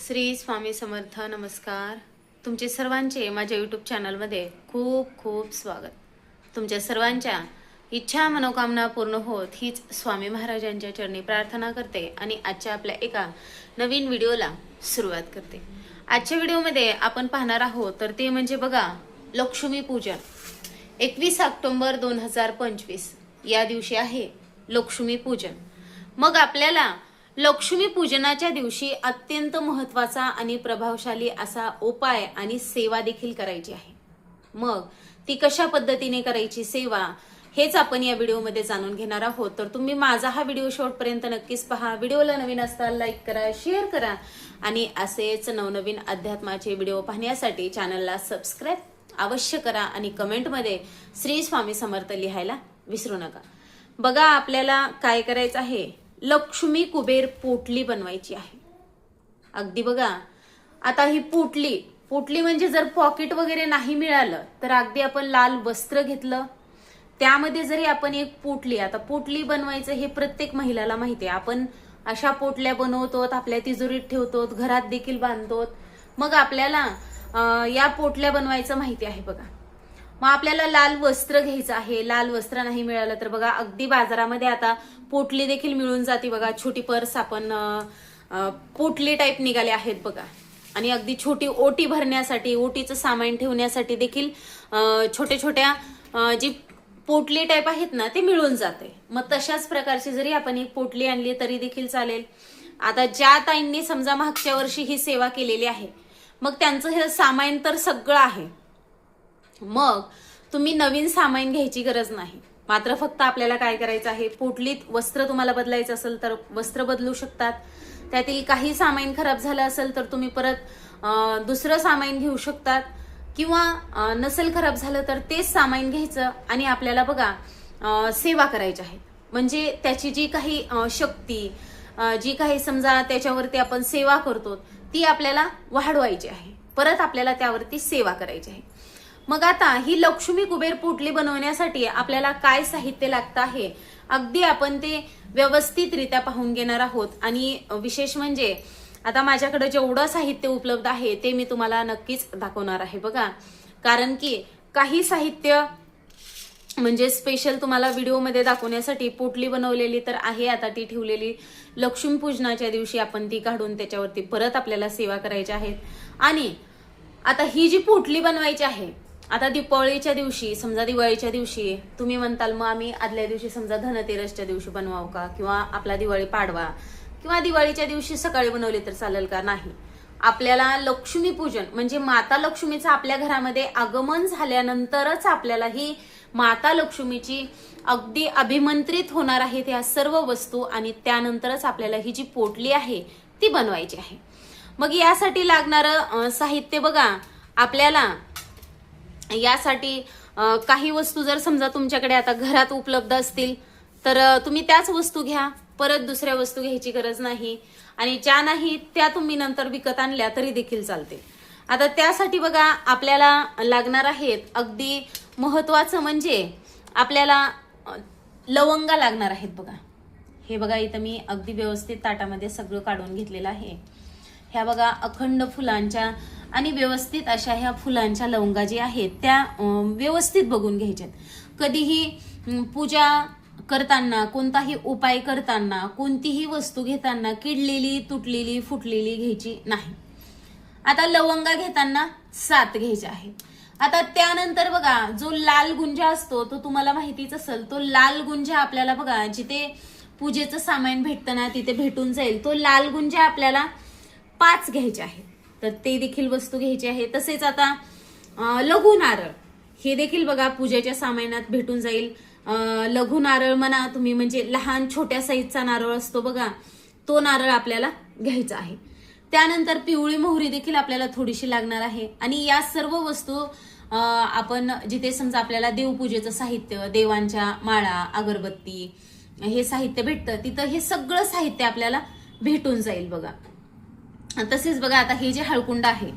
श्री स्वामी समर्थ नमस्कार. तुमचे सर्वांचे माझ्या यूट्यूब चॅनलमध्ये खूप खूप स्वागत. तुमच्या सर्वांच्या इच्छा मनोकामना पूर्ण होत हीच स्वामी महाराजांच्या चरणी प्रार्थना करते आणि आजच्या आपल्या एका नवीन व्हिडिओला सुरुवात करते. आजच्या व्हिडिओमध्ये आपण पाहणार आहोत तर ते म्हणजे बघा लक्ष्मी पूजन. एकवीस ऑक्टोंबर दोन हजार पंचवीस. या दिवशी आहे लक्ष्मी पूजन. मग आपल्याला लक्ष्मी पूजनाच्या दिवशी अत्यंत महत्त्वाचा आणि प्रभावशाली असा उपाय आणि सेवा देखील करायची आहे. मग ती कशा पद्धतीने करायची सेवा हेच आपण या व्हिडिओमध्ये जाणून घेणार आहोत. तर तुम्ही माझा हा व्हिडिओ शेवटपर्यंत नक्कीच पहा. व्हिडिओला नवीन असताल लाईक करा शेअर करा आणि असेच नवनवीन अध्यात्माचे व्हिडिओ पाहण्यासाठी चॅनलला सबस्क्राईब अवश्य करा आणि कमेंटमध्ये श्री स्वामी समर्थ लिहायला विसरू नका. बघा आपल्याला काय करायचं आहे? लक्ष्मी कुबेर पोटली बनवायची आहे. अगदी बघा आता ही पोटली पोटली म्हणजे जर पॉकेट वगैरे नाही मिळालं तर अगदी आपण लाल वस्त्र घेतलं त्यामध्ये जरी आपण एक पोटली आता पोटली बनवायचं हे प्रत्येक महिलाला माहिती आहे. आपण अशा पोटल्या बनवतो आपल्या तिजोरीत ठेवतो घरात देखील बांधतो मग आपल्याला या पोटल्या बनवायचं माहिती आहे बघा. मग आपल्याला लाल वस्त्र घ्यायचं आहे. लाल वस्त्र नाही मिळालं तर बघा अगदी बाजारामध्ये आता पोटली देखील मिळून जाते बघा. छोटी पर्स आपण पोटली टाईप निघाले आहेत बघा. आणि अगदी छोटी ओटी भरण्यासाठी ओटीचं सामान ठेवण्यासाठी देखील छोट्या छोट्या जी पोटली टाईप आहेत ना ते मिळून जाते. मग तशाच प्रकारची जरी आपण एक पोटली आणली तरी देखील चालेल. आता ज्या ताईंनी समजा मागच्या वर्षी ही सेवा केलेली आहे मग त्यांचं हे सामान तर सगळं आहे. मग तुम्ही नवीन सामान घ्यायची गरज नाही. मात्र फक्त आपल्याला काय करायचं आहे पोटलीत वस्त्र तुम्हाला बदलायचं असेल तर वस्त्र बदलू शकतात. त्यातील काही सामान खराब झालं असेल तर तुम्ही परत दुसरं सामान घेऊ शकतात. किंवा नसेल खराब झालं तर तेच सामान घ्यायचं आणि आपल्याला बघा सेवा करायची आहे म्हणजे त्याची जी काही शक्ती जी काही समजा त्याच्यावरती आपण सेवा करतो ती आपल्याला वाढवायची आहे. परत आपल्याला त्यावरती सेवा करायची आहे. मग आता ही लक्ष्मी कुबेर पोटली बनवण्यासाठी आपल्याला काय साहित्य लागतं आहे? अगदी आपण ते व्यवस्थितरित्या पाहून घेणार आहोत. आणि विशेष म्हणजे आता माझ्याकडे जेवढं साहित्य उपलब्ध आहे ते मी तुम्हाला नक्कीच दाखवणार आहे बघा. कारण की काही साहित्य म्हणजे स्पेशल तुम्हाला व्हिडिओमध्ये दाखवण्यासाठी पोटली बनवलेली तर आहे आता ती ठेवलेली लक्ष्मीपूजनाच्या दिवशी आपण ती काढून त्याच्यावरती परत आपल्याला सेवा करायच्या आहेत. आणि आता ही जी पोटली बनवायची आहे आता दीपावळीच्या दिवशी समजा दिवाळीच्या दिवशी तुम्ही म्हणताल मग आम्ही आदल्या दिवशी समजा धनतेरसच्या दिवशी बनवावं का? किंवा आपला दिवाळी पाडवा? किंवा दिवाळीच्या दिवशी सकाळी बनवली तर चालेल का? नाही. आपल्याला लक्ष्मी पूजन म्हणजे माता लक्ष्मीचं आपल्या घरामध्ये आगमन झाल्यानंतरच आपल्याला ही माता लक्ष्मीची अगदी अभिमंत्रित होणार आहेत या सर्व वस्तू आणि त्यानंतरच आपल्याला ही जी पोटली आहे ती बनवायची आहे. मग यासाठी लागणारं साहित्य बघा. आपल्याला यासाठी काही वस्तू जर समजा तुमच्याकडे आता घरात उपलब्ध असतील तर तुम्ही त्याच वस्तू घ्या. परत दुसऱ्या वस्तू घ्यायची गरज नाही. आणि ज्या नाही त्या तुम्ही नंतर विकत आणल्या तरी देखील चालते आता त्यासाठी बघा आपल्याला लागणार आहेत अगदी महत्वाचं म्हणजे आपल्याला लवंगा लागणार आहेत बघा. हे बघा इथं मी अगदी व्यवस्थित ताटामध्ये सगळं काढून घेतलेलं आहे. ह्या बघा अखंड फुलांच्या आणि व्यवस्थित अशा ह्या फुलांच्या लवंगा ज्या आहेत त्या व्यवस्थित बघून घ्यायच्यात. कधीही पूजा करताना कोणताही उपाय करताना कोणतीही वस्तू घेताना किडलेली तुटलेली फुटलेली घ्यायची नाही. आता लवंगा घेताना सात घ्यायच्या आहेत. आता त्यानंतर बघा जो लाल गुंजा असतो तो तुम्हाला माहितीच असेल तो लाल गुंजा आपल्याला बघा जिथे पूजेचं सामान भेटतं ना तिथे भेटून जाईल. तो लाल गुंजा आपल्याला पाच घ्यायचे आहेत. तर ते देखील वस्तू घ्यायची आहे. तसेच आता लघु नारळ. हे देखील बघा पूजेच्या सामानात भेटून जाईल. लघु नारळ म्हणा तुम्ही म्हणजे लहान छोट्या साईजचा नारळ असतो बघा तो नारळ आपल्याला घ्यायचा आहे. त्यानंतर पिवळी मोहरी देखील आपल्याला थोडीशी लागणार आहे. आणि या सर्व वस्तू आपण जिथे समजा आपल्याला देवपूजेचं साहित्य देवांच्या माळा अगरबत्ती हे साहित्य भेटतं तिथं हे सगळं साहित्य आपल्याला भेटून जाईल बघा. तसेच बघा आता हे जे हळकुंड आहे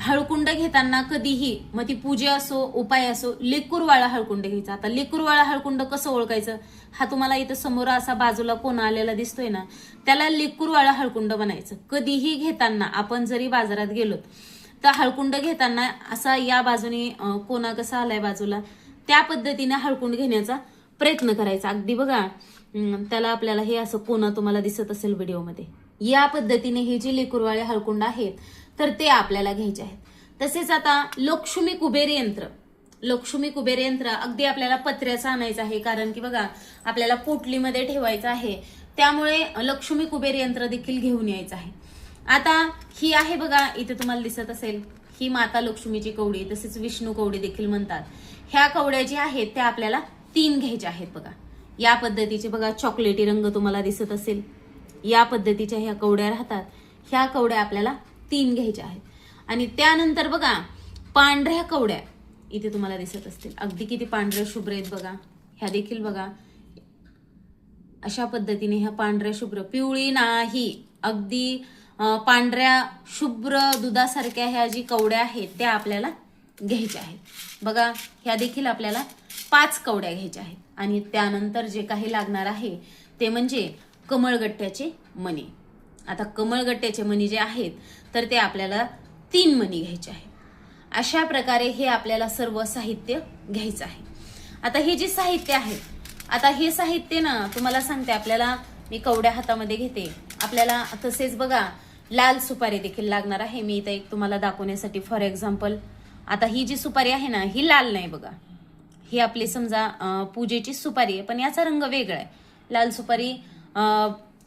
हळकुंड घेताना कधीही मग ती पूजा असो उपाय असो लेकूरवाळा हळकुंड घ्यायचा. आता लेकूरवाळा हळकुंड कसं ओळखायचं? हा तुम्हाला इथं समोर असा बाजूला कोण आलेला दिसतोय ना त्याला लेकूरवाळा हळकुंड बनायचं कधीही घेताना आपण जरी बाजारात गेलो तर हळकुंड घेताना असा या बाजूने कोणा कसा आलाय बाजूला त्या पद्धतीने हळकुंड घेण्याचा प्रयत्न करायचा. अगदी बघा त्याला आपल्याला हे असं कोणा तुम्हाला दिसत असेल व्हिडिओमध्ये. या पद्धतीने हे जे लेकुरवाळे हळकुंड आहेत तर ते आपल्याला घ्यायचे आहेत. तसेच आता लक्ष्मी कुबेर यंत्र. लक्ष्मी कुबेर यंत्र अगदी आपल्याला पत्र्याचं आणायचं आहे कारण की बघा आपल्याला पोटलीमध्ये ठेवायचं आहे. त्यामुळे लक्ष्मी कुबेर यंत्र देखील घेऊन यायचं आहे. आता ही आहे बघा इथे तुम्हाला दिसत असेल ही माता लक्ष्मीची कवडी तसेच विष्णू कवडी देखील म्हणतात. ह्या कवड्या ज्या आहेत त्या आपल्याला तीन घ्यायच्या आहेत बघा. या पद्धतीचे बघा चॉकलेटी रंग तुम्हाला दिसत असेल. या पद्धतीच्या ह्या कवड्या राहतात. ह्या कवड्या आपल्याला तीन घ्यायच्या आहेत. आणि त्यानंतर बघा पांढऱ्या कवड्या इथे तुम्हाला दिसत असतील. अगदी किती पांढऱ्या शुभ्र आहेत बघा. ह्या देखील बघा. अशा पद्धतीने ह्या पांढऱ्या शुभ्र. पिवळी नाही. अगदी पांढऱ्या शुभ्र दुधासारख्या ह्या जी कवड्या आहेत त्या आपल्याला घ्यायच्या आहेत. बघा ह्या देखील आपल्याला पाच कवड्या घ्यायच्या आहेत. आणि त्यानंतर जे काही लागणार आहे ते म्हणजे कमळगट्ट्याचे मणी. आता कमळगट्ट्याचे मणी जे आहेत तर ते आपल्याला तीन मणी घ्यायचे आहेत. अशा प्रकारे हे आपल्याला सर्व साहित्य घ्यायचं आहे. आता हे जे साहित्य आहे आता हे साहित्य ना तुम्हाला सांगते आपल्याला मी कवड्या हातामध्ये घेते. आपल्याला तसेच बघा लाल सुपारी देखील लागणार आहे. मी इथं एक तुम्हाला दाखवण्यासाठी फॉर एक्झाम्पल आता ही जी सुपारी आहे ना ही लाल नाही बघा. ही आपली समजा पूजेची सुपारी आहे पण याचा रंग वेगळा आहे. लाल सुपारी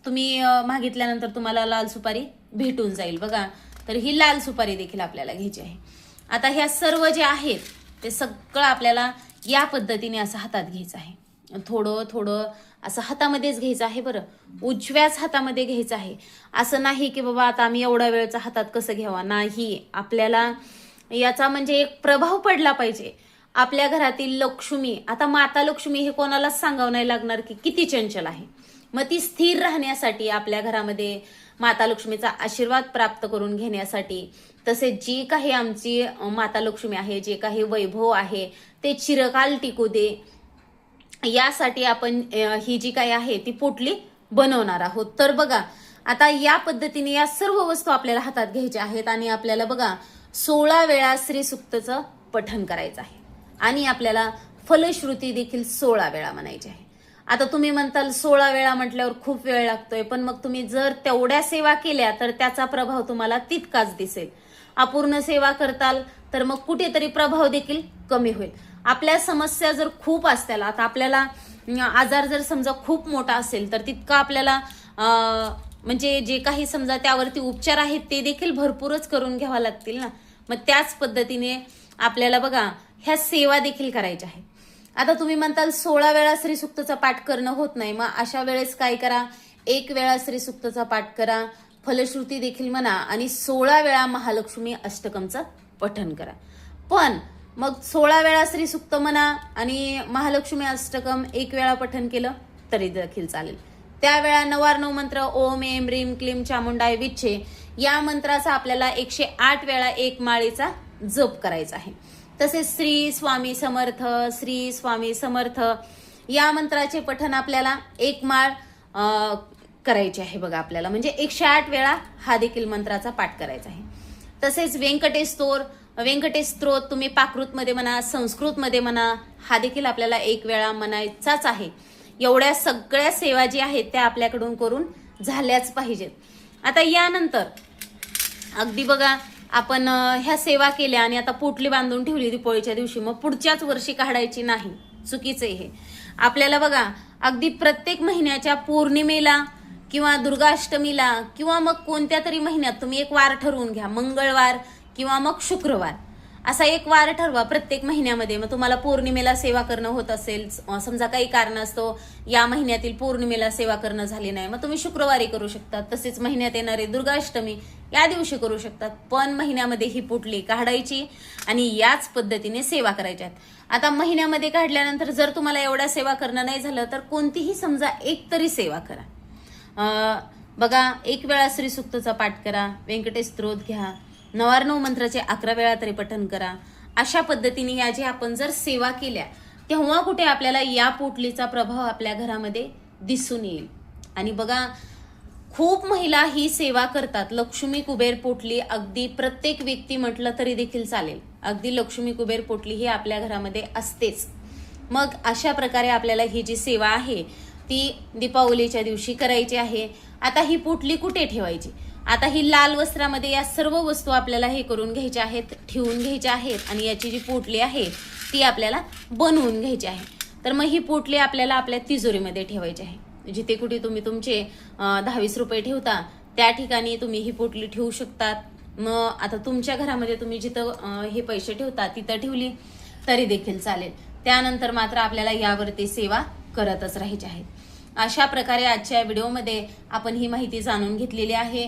तुम्ही मागितल्यानंतर तुम्हाला लाल सुपारी भेटून जाईल बघा. तर ही लाल सुपारी देखील आपल्याला घ्यायची आहे. आता ह्या सर्व जे आहेत ते सगळं आपल्याला या पद्धतीने असं हातात घ्यायचं आहे. थोडं थोडं असं हातामध्येच घ्यायचं आहे बरं. उजव्याच हातामध्ये घ्यायचं आहे. असं नाही की बाबा आता आम्ही एवढा वेळचा हातात कसं घ्यावा? नाही. आपल्याला याचा म्हणजे एक प्रभाव पडला पाहिजे. आपल्या घरातील लक्ष्मी आता माता लक्ष्मी हे कोणालाच सांगावं नाही लागणार की किती चंचल आहे. मग ती स्थिर राहण्यासाठी आपल्या घरामध्ये माता लक्ष्मीचा आशीर्वाद प्राप्त करून घेण्यासाठी तसेच जी काही आमची माता लक्ष्मी आहे जे काही वैभव आहे ते चिरकाल टिकू दे. यासाठी आपण ही जी काही आहे ती पोटली बनवणार आहोत. तर बघा आता या पद्धतीने या सर्व वस्तू आपल्याला हातात घ्यायच्या आहेत आणि आपल्याला बघा सोळा वेळा श्री सुक्तचं पठण करायचं आहे. आणि आपल्याला फलश्रुती देखील सोळा वेळा म्हणायची आहे. आता तुम्ही म्हणताल सोळा वेळा म्हटल्यावर खूप वेळ लागतोय पण मग तुम्ही जर तेवढ्या सेवा केल्या तर त्याचा प्रभाव तुम्हाला तितकाच दिसेल. अपूर्ण सेवा करताल तर मग कुठेतरी प्रभाव देखील कमी होईल. आपल्या समस्या जर खूप असतील आता आपल्याला आजार जर समजा खूप मोठा असेल तर तितका आपल्याला म्हणजे जे काही समजा त्यावरती उपचार आहेत ते देखील भरपूरच करून घ्यावा लागतील ना. मग त्याच पद्धतीने आपल्याला बघा ह्या सेवा देखील करायच्या आहेत. आता तुम्ही म्हणताल सोळा वेळा श्रीसुक्तचा पाठ करणं होत नाही. मग अशा वेळेस काय करा? एक वेळा श्रीसुक्तचा पाठ करा फलश्रुती देखील म्हणा आणि सोळा वेळा महालक्ष्मी अष्टकमचं पठन करा. पण मग सोळा वेळा श्रीसुक्त म्हणा आणि महालक्ष्मी अष्टकम एक वेळा पठन केलं तरी देखील चालेल. त्यावेळा नवार्णव मंत्र ओम एम रीम क्लीम चामुंडाय विच्छे या मंत्राचा आपल्याला एकशे आठ वेळा एक माळेचा जप करायचा आहे. तसेच श्री स्वामी समर्थ श्री स्वामी समर्थ या मंत्राचे पठण आपल्याला एक माळ करायचे आहे बघा आपल्याला. म्हणजे एकशे आठ वेळा हा देखील मंत्राचा पाठ करायचा आहे. तसेच व्यंकटेश स्तोर व्यंकटेश स्तोत्र तुम्ही पाकृतमध्ये म्हणा संस्कृतमध्ये म्हणा हा देखील आपल्याला एक वेळा म्हणायचाच आहे. एवढ्या सगळ्या सेवा जी आहेत त्या आपल्याकडून करून झाल्याच पाहिजेत. आता यानंतर अगदी बघा आपण ह्या सेवा केल्या आणि आता पोटली बांधून ठेवली दीपोळीच्या दिवशी मग पुढच्याच वर्षी काढायची नाही. चुकीचं आहे हे. आपल्याला बघा अगदी प्रत्येक महिन्याच्या पौर्णिमेला किंवा दुर्गाष्टमीला किंवा मग कोणत्या तरी महिन्यात तुम्ही एक वार ठरवून घ्या. मंगळवार किंवा मग शुक्रवार. असा एक वार ठरवा प्रत्येक महिन्यामध्ये. मग तुम्हाला पौर्णिमेला सेवा करणं होत असेल समजा काही कारण असतो या महिन्यातील पौर्णिमेला सेवा करणं झाली नाही. मग तुम्ही शुक्रवारी करू शकता तसेच महिन्यात येणारे दुर्गाष्टमी या दिवशी करू शकतात पण महिन्यामध्ये ही पुटली काढायची आणि याच पद्धतीने सेवा करायच्या आता महिन्यामध्ये काढल्यानंतर जर तुम्हाला एवढ्या सेवा करणं नाही झालं तर कोणतीही समजा एक तरी सेवा करा. बघा एक वेळा श्रीसुक्तचा पाठ करा व्यंकटेश स्त्रोत घ्या. नवार्णव मंत्राचे अकरा वेळा तरी पठण करा. अशा पद्धतीने या जे आपण जर सेवा केल्या तेव्हा कुठे आपल्याला या पोटलीचा प्रभाव आपल्या घरामध्ये दिसून येईल. आणि बघा खूप महिला ही सेवा करतात. लक्ष्मी कुबेर पोटली अगदी प्रत्येक व्यक्ती म्हटलं तरी देखील चालेल. अगदी लक्ष्मी कुबेर पोटली ही आपल्या घरामध्ये असतेच. मग अशा प्रकारे आपल्याला ही जी सेवा आहे ती दीपावलीच्या दिवशी करायची आहे. आता ही पोटली कुठे ठेवायची? आता ही लाल वस्त्रामध्ये या सर्व वस्तू आपल्याला हे करून घ्यायच्या आहेत ठेवून घ्यायच्या आहेत आणि याची जी पोटली आहे ती आपल्याला बनवून घ्यायची आहे. तर मग ही पोटली आपल्याला आपल्या तिजोरीमध्ये ठेवायची आहे. जिथे कुठे तुम्ही तुमचे दहावीस रुपये ठेवता त्या ठिकाणी तुम्ही ही पोटली ठेवू शकतात. मग आता तुमच्या घरामध्ये तुम्ही जिथं हे पैसे ठेवता तिथं ठेवली तरी देखील चालेल. त्यानंतर मात्र आपल्याला यावरती सेवा करतच राहायची आहे. अशा प्रकारे आजच्या व्हिडिओमध्ये आपण ही माहिती जाणून घेतलेली आहे.